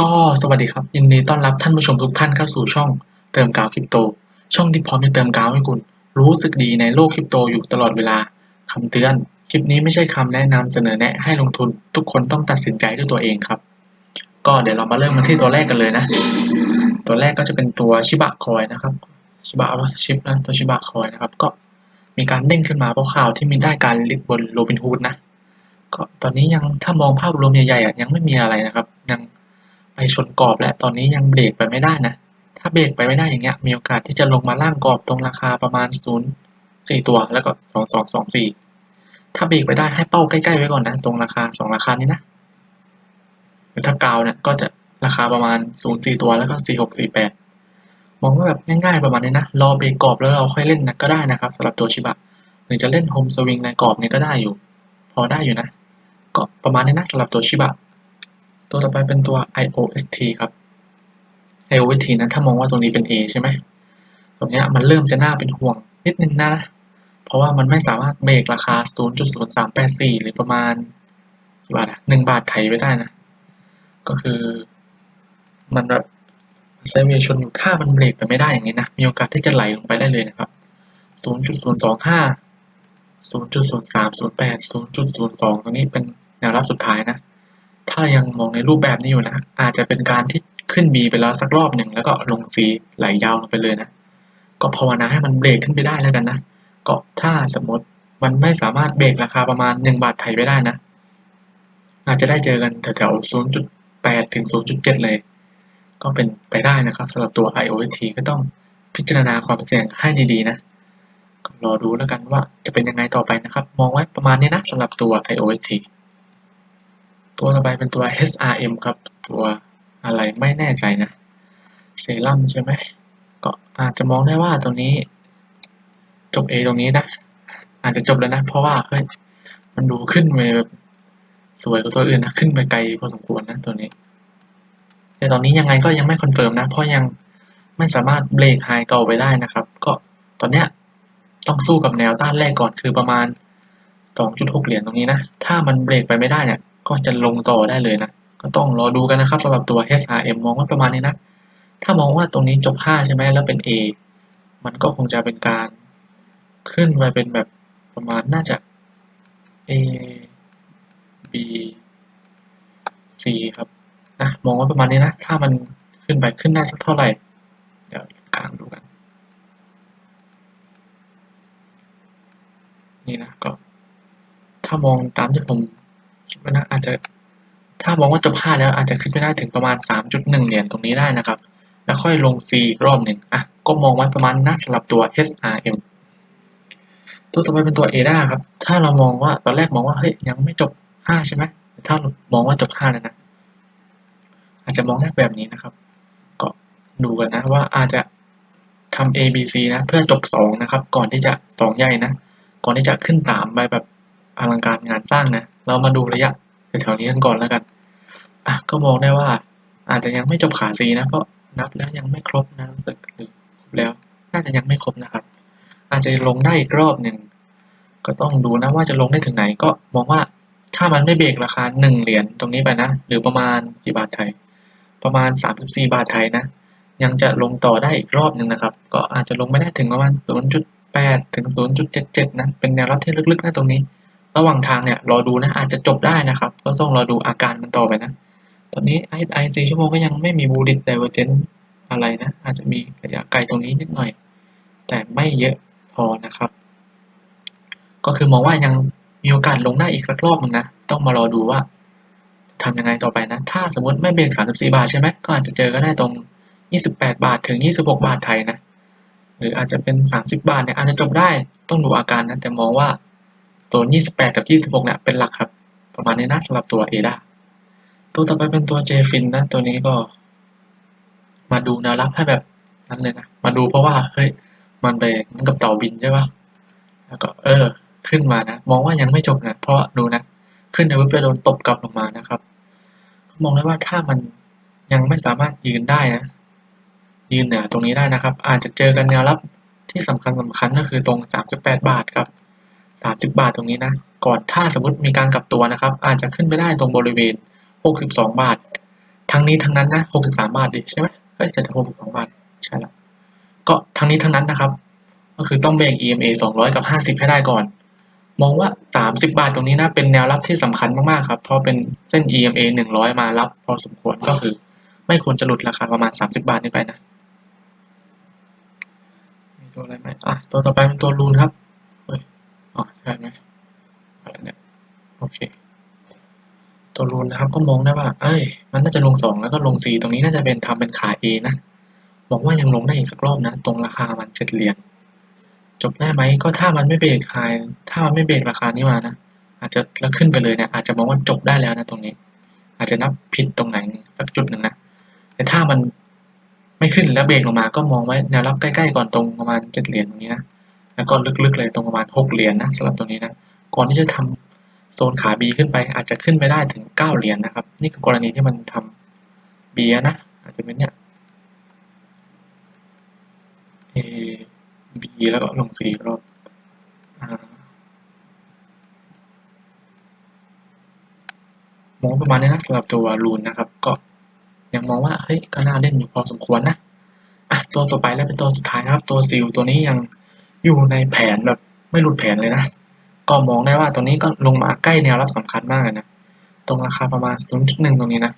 ก็สวัสดีครับ ยินดีต้อนรับท่านผู้ชมทุกท่านเข้าสู่ช่องเติมกาวคริปโต ช่องที่พร้อมจะเติมกาวให้คุณ รู้สึกดีในโลกคริปโตอยู่ตลอดเวลาคำเตือน คลิปนี้ไม่ใช่คำแนะนำเสนอแนะให้ลงทุนทุกคนต้องตัดสินใจด้วยตัวเองครับ ก็เดี๋ยวเรามาเริ่มกันที่ตัวแรกกันเลยนะ ตัวแรกก็จะเป็นตัวชิบะคอยนะครับชิบะวะชิปนะตัวชิบะคอยนะครับ ก็มีการเด้งขึ้นมาเพราะข่าวที่มีได้การลิสต์บนโรบินฮูดนะก็ตอนนี้ยังถ้ามองภาพรวมใหญ่ๆอ่ยังไม่มีอะไรนะครับ ยัง ไปชนกรอบและตอนนี้ยังเบรกไปไม่ได้นะ ถ้าเบรกไปไม่ได้อย่างเงี้ยมีโอกาสที่จะลงมาล่างกรอบตรงราคาประมาณศูนย์สี่ตัวแล้วก็สองสองสองสี่ถ้าเบรกไปได้ให้เป้าใกล้ๆไว้ก่อนนะ ตรงราคาสองราคานี้นะหรือถ้ากาวเนี่ยก็จะราคาประมาณศูนย์สี่ตัวแล้วก็สี่หกสี่แปดมองว่าแบบง่ายๆประมาณนี้นะ รอเบรกกรอบแล้วเราค่อยเล่นนะก็ได้นะครับสำหรับตัวชิบะหรือจะเล่นโฮมสวิงในกรอบนี้ก็ได้อยู่ พอได้อยู่นะ ก็ประมาณนี้นะสำหรับตัวชิบะ ตัวต่อไปเป็นตัว IOST ครับ IOST นะถ้ามองว่าตรงนี้เป็น A ใช่ไหมตรงนี้มันเริ่มจะน่าเป็นห่วงนิดนึงนะ เพราะว่ามันไม่สามารถเบรกราคา 0.0384 หรือประมาณกี่บาทอะ1บาทไทยไปได้นะ ก็คือมันแบบไซเวย์ชนอยู่ถ้ามันเบรกไปไม่ได้อย่างนี้นะ มีโอกาสที่จะไหลลงไปได้เลยนะครับ 0.025 0.0308 0.02 ตรงนี้เป็นแนวรับสุดท้ายนะ ถ้ายังมองในรูปแบบนี้อยู่นะ อาจจะเป็นการที่ขึ้น B ไปแล้วสักรอบหนึ่งแล้วก็ลง C ไหลยาวลงไปเลยนะ ก็ภาวนาให้มันเบรกขึ้นไปได้แล้วกันนะ ก็ถ้าสมมติมันไม่สามารถเบรกราคาประมาณ 1 บาทไทยไปได้นะ อาจจะได้เจอกันแถวๆ0.8 ถึง 0.7 เลย ก็เป็นไปได้นะครับสำหรับตัว IOT ก็ต้องพิจารณาความเสี่ยงให้ดีๆนะก็รอดูแล้วกันว่าจะเป็นยังไงต่อไปนะครับ มองไว้ประมาณนี้นะสำหรับตัว IOT ตัวต่อไปเป็นตัว SRM ครับ ตัวอะไรไม่แน่ใจนะ เซรั่มใช่ไหม ก็อาจจะมองได้ว่าตรงนี้ จบ A ตรงนี้นะ อาจจะจบแล้วนะ เพราะว่าเฮ้ยมันดูขึ้นไปแบบสวยกว่าตัวอื่นนะ ขึ้นไปไกลพอสมควรนะตัวนี้ แต่ตอนนี้ยังไงก็ยังไม่คอนเฟิร์มนะ เพราะยังไม่สามารถเบรกไฮเก่าไปได้นะครับ ก็ตอนเนี้ยต้องสู้กับแนวต้านแรกก่อนคือประมาณ 2.6 เหรียญตรงนี้นะ ถ้ามันเบรกไปไม่ได้เนี่ย ก็จะลงต่อได้เลยนะ ก็ต้องรอดูกันนะครับสำหรับตัว SRM มองว่าประมาณนี้นะ ถ้ามองว่าตรงนี้จบ 5 ใช่ไหมแล้วเป็น A มันก็คงจะเป็นการขึ้นไปเป็นแบบประมาณน่าจะ A B C ครับนะมองว่าประมาณนี้นะ ถ้ามันขึ้นไปขึ้นได้สักเท่าไหร่ เดี๋ยวกลางดูกัน นี่นะก็ ถ้ามองตามที่ผม คิดว่านอาจจะถ้ามองว่าจบห้าแล้วอาจจะขึ้นไปได้ถึงประมาณ 3.1 เหรียญตรงนี้ได้นะครับ แล้วค่อยลง C อีกรอบหนึ่งอะก็มองไว้ประมาณน่าสำหรับตัว SRM ตัวต่อไปเป็นตัว ADA ครับ ถ้าเรามองว่าตอนแรกมองว่าเฮ้ยยังไม่จบ 5 ใช่ไหมถ้ามองว่าจบ5แล้วนะ อาจจะมองได้แบบนี้นะครับ ก็ดูกันนะว่าอาจจะทำ A B C นะ เพื่อจบ 2 นะครับ ก่อนที่จะ 2 ใหญ่นะ ก่อนที่จะขึ้น 3 ไปแบบอลังการงานสร้างนะ เรามาดูระยะแถวๆนี้กันก่อนแล้วกันอะก็มองได้ว่า อาจจะยังไม่จบขา C นะเพราะนับแล้วยังไม่ครบนะรู้สึกหรือครบแล้ว น่าจะยังไม่ครบนะครับ อาจจะลงได้อีกรอบหนึ่งก็ต้องดูนะว่าจะลงได้ถึงไหนก็มองว่าถ้ามันไม่เบรกราคาหนึ่งเหรียญตรงนี้ไปนะ หรือประมาณกี่บาทไทย ประมาณสามสิบสี่บาทไทยนะ ยังจะลงต่อได้อีกรอบหนึ่งนะครับ ก็อาจจะลงไม่ได้ถึงประมาณศูนย์จุดแปดถึงศูนย์จุดเจ็ดเจ็ดนะ เป็นแนวรับที่ลึกๆนะตรงนี้ ระหว่างทางเนี่ยรอดูนะอาจจะจบได้นะครับ ก็ต้องรอดูอาการมันต่อไปนะ ตอนนี้ไอไอซีชั่วโมงก็ยังไม่มีบูดิตไดเวอร์เจนอะไรนะ อาจจะมีระยะไกลตรงนี้นิดหน่อย แต่ไม่เยอะพอนะครับ ก็คือมองว่ายังมีโอกาสลงได้อีกสักรอบนึงนะ ต้องมารอดูว่าทำยังไงต่อไปนะ ถ้าสมมติไม่เบรก34 บาทใช่ไหมก็อาจจะเจอก็ได้ตรง 28 บาทถึง 26 บาทไทยนะ หรืออาจจะเป็น 30 บาทเนี่ยอาจจะจบได้ ต้องดูอาการนะ แต่มองว่า โซน 28 กับ 26 เนี่ยเป็นหลักครับ ประมาณนี้นะสำหรับตัวเอดาตัวต่อไปเป็นตัวเจฟินนะ ตัวนี้ก็ มาดูแนวรับให้แบบนั้นเลยนะ มาดูเพราะว่า เฮ้ย มันไปมันกับเต่าบินใช่ปะแล้วก็เออ ขึ้นมานะ มองว่ายังไม่จบนะ เพราะดูนะ ขึ้นในวิปไปโดนตบกลับลงมานะครับ มองได้ว่าถ้ามันยังไม่สามารถยืนได้นะ ยืนเหนือตรงนี้ได้นะครับ อาจจะเจอกันแนวรับที่สำคัญสำคัญก็คือตรง 38 บาทครับ 30 บาทตรงนี้นะ ก่อนถ้าสมมติมีการกลับตัวนะครับ อาจจะขึ้นไปได้ตรงบริเวณ 62 บาท ทั้งนี้ทั้งนั้นนะหกสิบสามบาทดิใช่ไหมเฮ้ยแต่หกสิบสองบาทใช่แล้วก็ทั้งนี้ทั้งนั้นนะครับ ก็คือต้องเบรก EMA สองร้อยกับห้าสิบให้ได้ก่อน มองว่าสามสิบาทตรงนี้นะ เป็นแนวรับที่สำคัญมากๆครับ เพราะเป็นเส้น EMA หนึ่งร้อยมารับพอสมควรก็คือ ไม่ควรจะหลุดราคาประมาณสามสิบาทนี้ไปนะ มีตัวอะไรไหมอะตัวต่อไปเป็นตัวรูนครับ อ๋อใช่ไหมอะไรเนี่ยโอเค ตัวรูนนะครับก็มองได้ว่า เอ้ย มันน่าจะลงสองแล้วก็ลงสี่ตรงนี้น่าจะเป็นทำเป็นขา A นะบอกว่ายังลงได้อีกสักรอบนะ ตรงราคามันเจ็ดเหรียญจบได้ไหมก็ถ้ามันไม่เบรกไฮถ้ามันไม่เบรกราคานี้มานะอาจจะแล้วขึ้นไปเลยเนี่ยอาจจะมองว่าจบได้แล้วนะตรงนี้ อาจจะนับผิดตรงไหนสักจุดหนึ่งนะแต่ถ้ามันไม่ขึ้นแล้วเบรกลงมาก็มองไว้แนวรับใกล้ๆก่อนตรงประมาณเจ็ดเหรียญตรงนี้นะ แล้วก็ลึกๆเลยตรงประมาณหกเหรียญนะสำหรับตรงนี้นะ ก่อนที่จะทำโซนขา B ขึ้นไปอาจจะขึ้นไปได้ถึงเก้าเหรียญนะครับ นี่คือกรณีที่มันทำ B นะ อาจจะเป็นเนี่ย A B แล้วก็ลง C รอบมองประมาณนี้นะสำหรับตัวรูนนะครับ ก็ยังมองว่าเฮ้ยก็น่าเล่นอยู่พอสมควรนะอะตัวต่อไปแล้วเป็นตัวสุดท้ายนะครับ ตัวซิลตัวนี้ยัง อยู่ในแผนแบบไม่หลุดแผนเลยนะ ก็มองได้ว่าตรงนี้ก็ลงมาใกล้แนวรับสำคัญมากเลยนะ ตรงราคาประมาณ 0.1 ตรงนี้นะ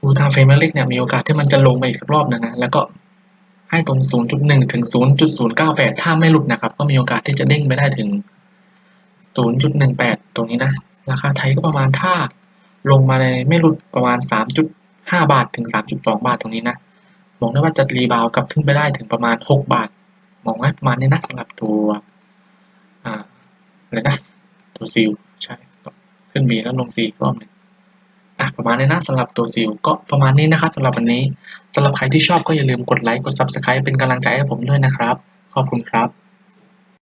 ดูทางเฟรมเล็กเนี่ยมีโอกาสที่มันจะลงมาอีกสักรอบหนึงนะ แล้วก็ให้ตรง 0.1 ถึง 0.098 ถ้าไม่หลุดนะครับ ก็มีโอกาสที่จะเด้งไปได้ถึง 0.18 ตรงนี้นะ ราคาไทยก็ประมาณถ้าลงมาในไม่หลุดประมาณ 3.5 บาทถึง 3.2 บาทตรงนี้นะ มองได้ว่าจะรีบาวกลับขึ้นไปได้ถึงประมาณ 6 บาท มองไว้ประมาณนี้นะสำหรับตัวอ่าอะไรนะตัวซิลใช่ขึ้น B แล้วลง C อีกรอบหนึ่งอะประมาณนี้นะสำหรับตัวซิลก็ประมาณนี้นะครับสำหรับวันนี้สำหรับใครที่ชอบก็อย่าลืมกดไลค์กด Subscribe เป็นกำลังใจให้ผมด้วยนะครับ ขอบคุณครับ